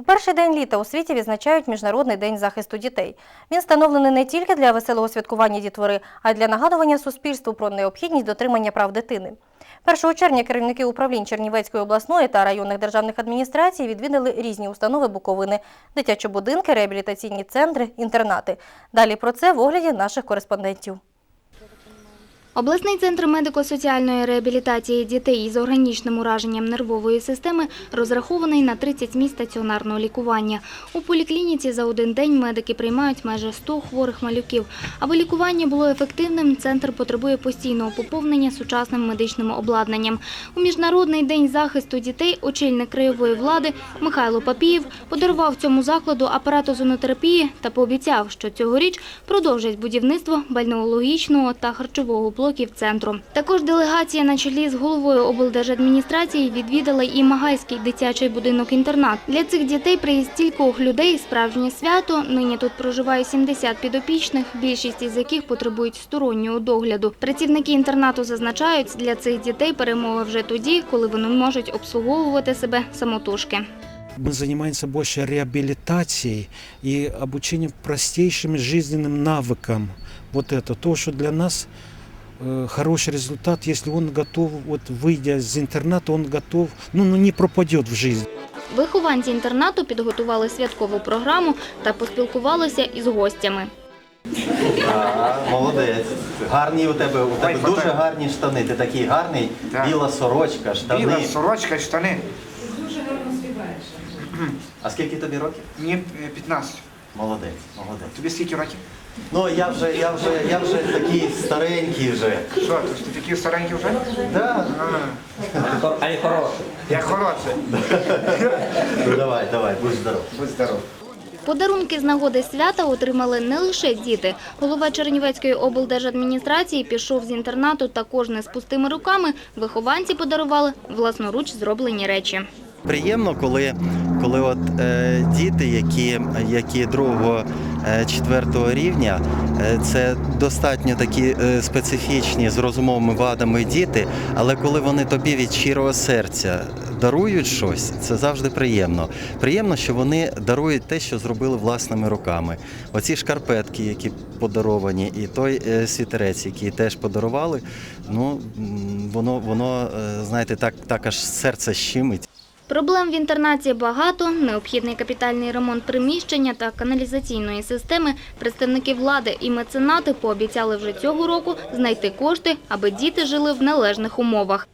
У перший день літа у світі відзначають Міжнародний день захисту дітей. Він встановлений не тільки для веселого святкування дітвори, а й для нагадування суспільству про необхідність дотримання прав дитини. 1 червня керівники управлінь Чернівецької обласної та районних державних адміністрацій відвідали різні установи Буковини, дитячі будинки, реабілітаційні центри, інтернати. Далі про це в огляді наших кореспондентів. Обласний центр медико-соціальної реабілітації дітей із органічним ураженням нервової системи розрахований на 30 місць стаціонарного лікування. У поліклініці за один день медики приймають майже 100 хворих малюків. Аби лікування було ефективним, центр потребує постійного поповнення сучасним медичним обладнанням. У Міжнародний день захисту дітей очільник краєвої влади Михайло Папієв подарував цьому закладу апарат озонотерапії та пообіцяв, що цьогоріч продовжать будівництво бальнеологічного та харчового блоків центру. Також делегація на чолі з головою облдержадміністрації відвідала і Магайський дитячий будинок-інтернат. Для цих дітей приїзд стількох людей справжнє свято. Нині тут проживає 70 підопічних, більшість із яких потребують стороннього догляду. Працівники інтернату зазначають, для цих дітей перемога вже тоді, коли вони можуть обслуговувати себе самотужки. Мы занимаемся больше реабилитацией и обучением простейшим жизненным навыкам. Вот это то, что для нас э, хороший результат, если он готов, вот выйдя из интерната, он готов, ну, ну не пропадет в жизнь. Вихованці інтернату підготували святкову програму та поспілкувалися із гостями. А, молодець. Гарні у тебе, у тебе дуже гарні штани. Ти такий гарний, Так. біла сорочка, штани. Біла сорочка, штани. А скільки тобі років? Мені е, 15. Молодець, молодець. Тобі скільки років? Ну я вже, я вже, я вже такий старенький вже. Що, ж ти такий старенький вже? Да. А, я хороший. Ну давай, давай, будь здоров. Будь здоров. Подарунки з нагоди свята отримали не лише діти. Голова Чернівецької облдержадміністрації пішов з інтернату також не з пустими руками. Вихованці подарували власноруч зроблені речі. Приємно, коли, коли от, е, діти, які, які другого, четвертого рівня, е, це достатньо такі е, специфічні з розумовими вадами діти, але коли вони тобі від щирого серця дарують щось, це завжди приємно. Приємно, що вони дарують те, що зробили власними руками. Оці шкарпетки, які подаровані, і той е, світерець, який теж подарували, ну воно, воно е, знаєте, так, так аж серце щимить. Проблем в інтернаті багато. Необхідний капітальний ремонт приміщення та каналізаційної системи. Представники влади і меценати пообіцяли вже цього року знайти кошти, аби діти жили в належних умовах.